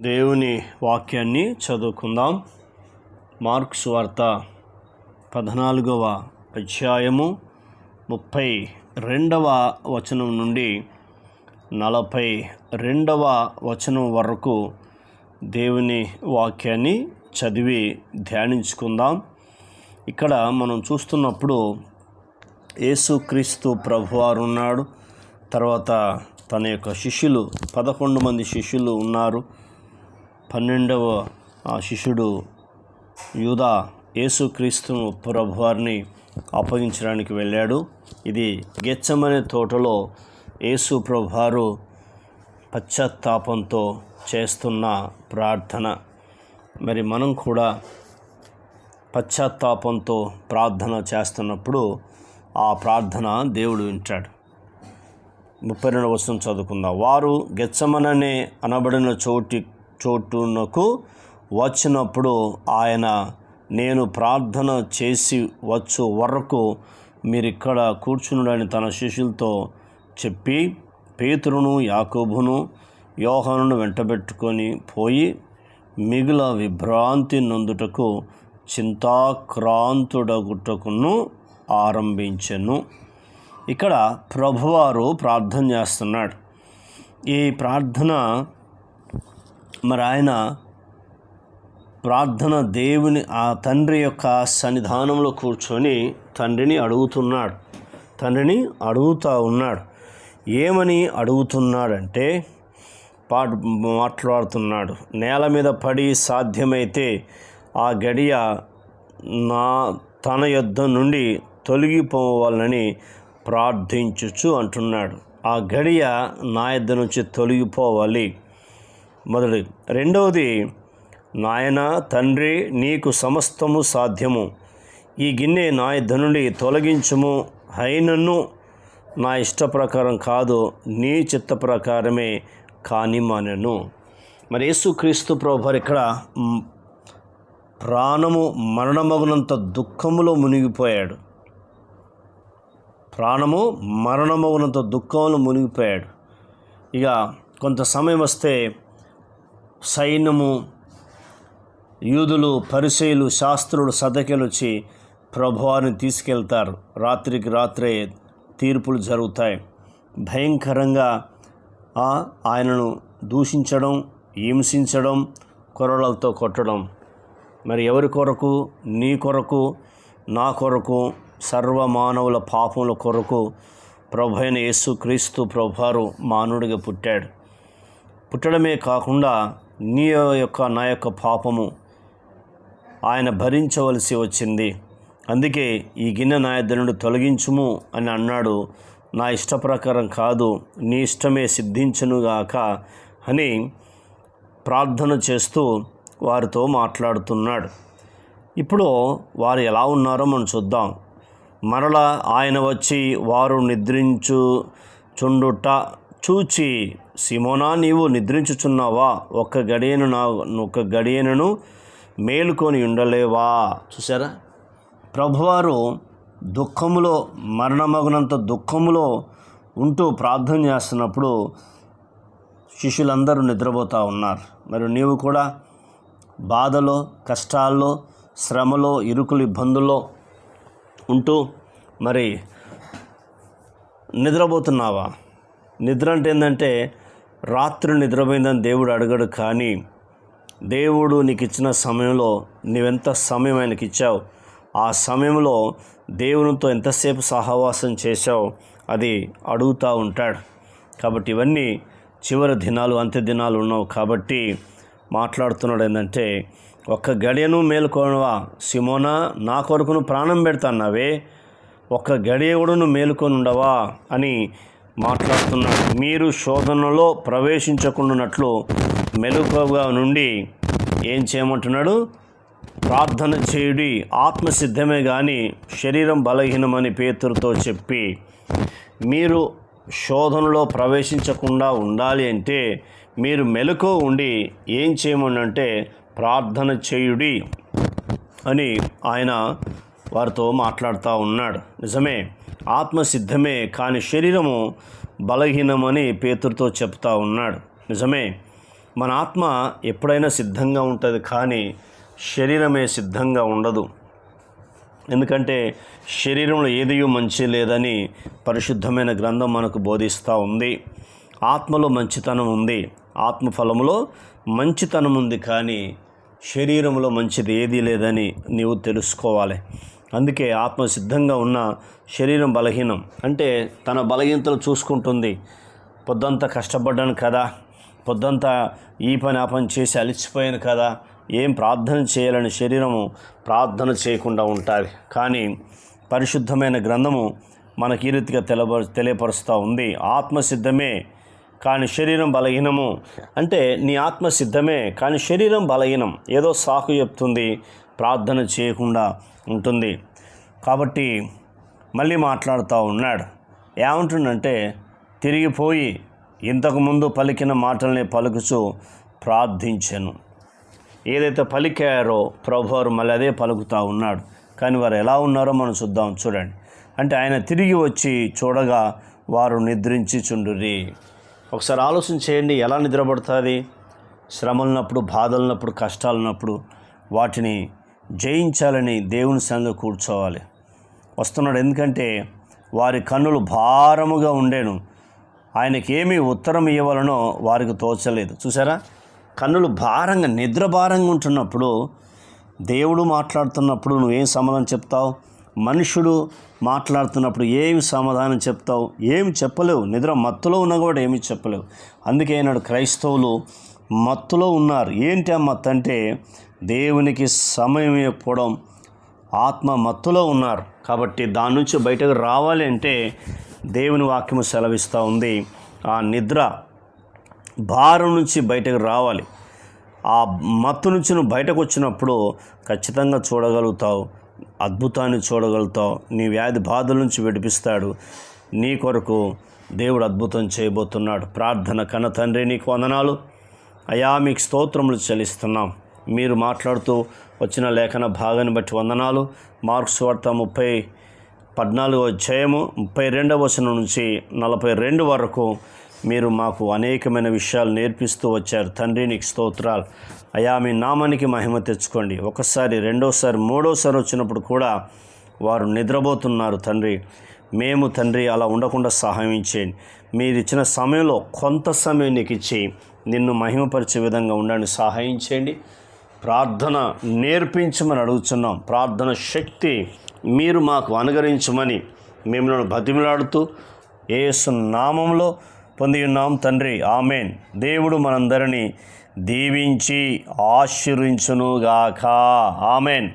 దేవుని వాక్యాన్ని చదువుకుందాం. మార్క్స్ వార్త పద్నాలుగవ అధ్యాయము ముప్పై రెండవ వచనం నుండి నలభై రెండవ వచనం వరకు దేవుని వాక్యాన్ని చదివి ధ్యానించుకుందాం. ఇక్కడ మనం చూస్తున్నప్పుడు యేసుక్రీస్తు ప్రభువారు ఉన్నాడు. తర్వాత తన యొక్క శిష్యులు పదకొండు మంది శిష్యులు ఉన్నారు. పన్నెండవ శిష్యుడు యూదా యేసుక్రీస్తును ప్రభువారిని అప్పగించడానికి వెళ్ళాడు. ఇది గెచ్చమనే తోటలో యేసు ప్రభువారు పశ్చాత్తాపంతో చేస్తున్న ప్రార్థన. మరి మనం కూడా పశ్చాత్తాపంతో ప్రార్థన చేస్తున్నప్పుడు ఆ ప్రార్థన దేవుడు వింటాడు. ముప్పై రెండు వచనం చదువుకుందాం. వారు గెచ్చమననే అనబడిన చోటి చోటునకు వచ్చినప్పుడు ఆయన నేను ప్రార్థన చేసి వచ్చు వరకు మీరు ఇక్కడ కూర్చున్నాడని తన శిష్యులతో చెప్పి పేతురును యాకోబును యోహానును వెంటబెట్టుకొని పోయి మిగుల విభ్రాంతి నొందుటకు చింతాక్రాంతుడగుటకును ఆరంభించెను. ఇక్కడ ప్రభువారు ప్రార్థన చేస్తున్నాడు. ఈ ప్రార్థన మరి ఆయన ప్రార్థన దేవుని ఆ తండ్రి యొక్క సన్నిధానంలో కూర్చొని తండ్రిని అడుగుతున్నాడు. తండ్రిని అడుగుతూ ఉన్నాడు. ఏమని అడుగుతున్నాడంటే పాట మాట్లాడుతున్నాడు. నేల మీద పడి సాధ్యమైతే ఆ గడియ నా తన యుద్ధ నుండి తొలగిపోవాలని ప్రార్థించుచు అంటున్నాడు. ఆ గడియ నా యుద్ధ నుంచి తొలగిపోవాలి. మొదటి రెండవది నాయన తండ్రి నీకు సమస్తము సాధ్యము. ఈ గిన్నె నా యొద్ద నుండి తొలగించుము. అయినను నా ఇష్ట ప్రకారం కాదు నీ చిత్త ప్రకారమే కాని కానిమనను. మరి యేసుక్రీస్తు ప్రభు ఇక్కడ ప్రాణము మరణమగునంత దుఃఖములో మునిగిపోయాడు. ప్రాణము మరణమగునంత దుఃఖంలో మునిగిపోయాడు. ఇక కొంత సమయం వస్తే సైన్యము యూదులు పరిచయులు శాస్త్రులు సదకెలు ప్రభువాన్ని తీసుకెళ్తారు. రాత్రికి రాత్రే తీర్పులు జరుగుతాయి. భయంకరంగా ఆ, ఆయనను దూషించడం హింసించడం కొరలతో కొట్టడం. మరి ఎవరి కొరకు? నీ కొరకు నా కొరకు సర్వ మానవుల పాపముల కొరకు ప్రభు అయిన యేసు క్రీస్తు ప్రభువారు మానవుడిగా పుట్టాడు. పుట్టడమే కాకుండా నీ యొక్క నా యొక్క పాపము ఆయన భరించవలసి వచ్చింది. అందుకే ఈ గిన్నె నా నుండి తొలగించుము అని అన్నాడు. నా ఇష్ట ప్రకారం కాదు నీ ఇష్టమే సిద్ధించునుగాక అని ప్రార్థన చేస్తూ వారితో మాట్లాడుతున్నాడు. ఇప్పుడు వారు ఎలా ఉన్నారో మనం చూద్దాం. మరలా ఆయన వచ్చి వారు నిద్రించు చుండుట చూచి సిమోనా నీవు నిద్రించుచున్నావా? ఒక్క గడియను నా ఒక గడియను మేలుకొని ఉండలేవా? చూసారా ప్రభువారు దుఃఖములో మరణమగునంత దుఃఖములో ఉంటూ ప్రార్థన చేస్తున్నప్పుడు శిష్యులందరూ నిద్రపోతూ ఉన్నారు. మరి నీవు కూడా బాధలో కష్టాల్లో శ్రమలో ఇరుకులు ఇబ్బందుల్లో ఉంటూ మరి నిద్రపోతున్నావా? నిద్ర అంటే ఏంటంటే రాత్రి నిద్రపోయిందని దేవుడు అడగడు కానీ దేవుడు నీకు ఇచ్చిన సమయంలో నీవెంత సమయం ఆయనకి ఇచ్చావు? ఆ సమయంలో దేవునితో ఎంతసేపు సహవాసం చేశావు? అది అడుగుతూ ఉంటాడు. కాబట్టి ఇవన్నీ చివరి దినాలు అంత్య దినాలు ఉన్నావు. కాబట్టి మాట్లాడుతున్నాడు ఏంటంటే ఒక్క గడియను మేలుకోనవా? సిమోనా నా కొరకును ప్రాణం పెడతాన్నావే? ఒక్క గడియవుడును మేలుకొని ఉండవా అని మాట్లాడుతున్నాడు మీరు శోధనలో ప్రవేశించకుండానట్లు మెలుకగా నుండి ఏం చేయమంటున్నాడు? ప్రార్థన చేయుడి ఆత్మసిద్ధమే కానీ శరీరం బలహీనమని పేతురుతో చెప్పి మీరు శోధనలో ప్రవేశించకుండా ఉండాలి అంటే మీరు మెలకు ఉండి ఏం చేయమనంటే ప్రార్థన చేయుడి అని ఆయన వారితో మాట్లాడుతూ ఉన్నాడు. నిజమే. ఆత్మ సిద్ధమే కానీ శరీరము బలహీనమని పేతురుతో చెప్తా ఉన్నాడు. నిజమే మన ఆత్మ ఎప్పుడైనా సిద్ధంగా ఉంటుంది కానీ శరీరమే సిద్ధంగా ఉండదు. ఎందుకంటే శరీరంలో ఏదియో మంచి లేదని పరిశుద్ధమైన గ్రంథం మనకు బోధిస్తూ ఉంది. ఆత్మలో మంచితనం ఉంది. ఆత్మఫలములో మంచితనం ఉంది కానీ శరీరంలో మంచిది ఏదీ లేదని నీవు తెలుసుకోవాలి. అందుకే ఆత్మ సిద్ధంగా ఉన్న శరీరం బలహీనం. అంటే తన బలహీనతలు చూసుకుంటుంది. పొద్దంతా కష్టపడ్డాను కదా. పొద్దంతా ఈ పని ఆ పని చేసి అలిసిపోయాను కదా. ఏం ప్రార్థన చేయాలని శరీరము ప్రార్థన చేయకుండా ఉంటుంది. కానీ పరిశుద్ధమైన గ్రంథము మనకి ఈ రీతిగా తెలప తెలియపరుస్తూ ఉంది. ఆత్మ సిద్ధమే కానీ శరీరం బలహీనము. అంటే నీ ఆత్మ సిద్ధమే కానీ శరీరం బలహీనం. ఏదో సాకు చెప్తుంది. ప్రార్థన చేయకుండా ఉంటుంది. కాబట్టి మళ్ళీ మాట్లాడుతూ ఉన్నాడు. ఏమంటుండంటే తిరిగిపోయి ఇంతకుముందు పలికిన మాటల్ని పలుకుచు ప్రార్థించాను. ఏదైతే పలికారో ప్రభువారు మళ్ళీ అదే పలుకుతూ ఉన్నాడు. కానీ వారు ఎలా ఉన్నారో మనం చూద్దాం చూడండి. అంటే ఆయన తిరిగి వచ్చి చూడగా వారు నిద్రించి చుండురి ఒకసారి ఆలోచన చేయండి ఎలా నిద్రపడుతుంది? శ్రమలున్నప్పుడు బాధలున్నప్పుడు కష్టాలున్నప్పుడు వాటిని జయించాలని దేవుని సందు కూర్చోవాలి. వస్తున్నాడు ఎందుకంటే వారి కన్నులు భారముగా ఉండేను. ఆయనకి ఏమి ఉత్తరం ఇవ్వాలనో వారికి తోచలేదు. చూసారా? కన్నులు భారంగా నిద్ర భారంగా ఉంటున్నప్పుడు దేవుడు మాట్లాడుతున్నప్పుడు నువ్వేం సమాధానం చెప్తావు? మనుషుడు మాట్లాడుతున్నప్పుడు ఏమి సమాధానం చెప్తావు? ఏమి చెప్పలేవు. నిద్ర మత్తులో ఉన్నా కూడా ఏమి చెప్పలేవు. అందుకే నాడు క్రైస్తవులు మత్తులో ఉన్నారు. ఏంటి ఆ మత్తు అంటే దేవునికి సమయం ఇవ్వకపోవడం ఆత్మ మత్తులో ఉన్నారు. కాబట్టి దాని నుంచి బయటకు రావాలి అంటే దేవుని వాక్యము సెలవిస్తూ ఉంది. ఆ నిద్ర భారం నుంచి బయటకు రావాలి. ఆ మత్తు నుంచి నువ్వు బయటకు వచ్చినప్పుడు ఖచ్చితంగా చూడగలుగుతావు. అద్భుతాన్ని చూడగలుగుతావు. నీ వ్యాధి బాధల నుంచి విడిపిస్తాడు. నీ కొరకు దేవుడు అద్భుతం చేయబోతున్నాడు. ప్రార్థన కన్న తండ్రి నీకు వందనాలు. అయా మీకు స్తోత్రములు చెల్లిస్తున్నాం. మీరు మాట్లాడుతూ వచ్చిన లేఖన భాగాన్ని బట్టి వందనాలు. మార్క్స్ వార్త ముప్పై పద్నాలుగో అధ్యాయము ముప్పై రెండవ వచనం నుంచి నలభై రెండు వరకు మీరు మాకు అనేకమైన విషయాలు నేర్పిస్తూ వచ్చారు. తండ్రి నీకు స్తోత్రాలు. అయా మీ నామానికి మహిమ తెచ్చుకోండి. ఒకసారి రెండోసారి మూడోసారి వచ్చినప్పుడు కూడా వారు నిద్రపోతున్నారు తండ్రి. మేము తండ్రి అలా ఉండకుండా సహాయం చేయండి. మీరు ఇచ్చిన సమయంలో కొంత సమయం నీకు ఇచ్చి నిన్ను మహిమపరిచే విధంగా ఉండండి. సహాయం చేయండి. ప్రార్థన నేర్పించమని అడుగుతున్నాం ప్రార్థన శక్తి మీరు మాకు అనుగరించమని మిమ్మల్ని బతిమలాడుతూ ఏసు నామంలో పొంది ఉన్నాం తండ్రి. ఆమెన్. దేవుడు మనందరినీ దీవించి ఆశీర్వించునుగాక. ఆమెన్.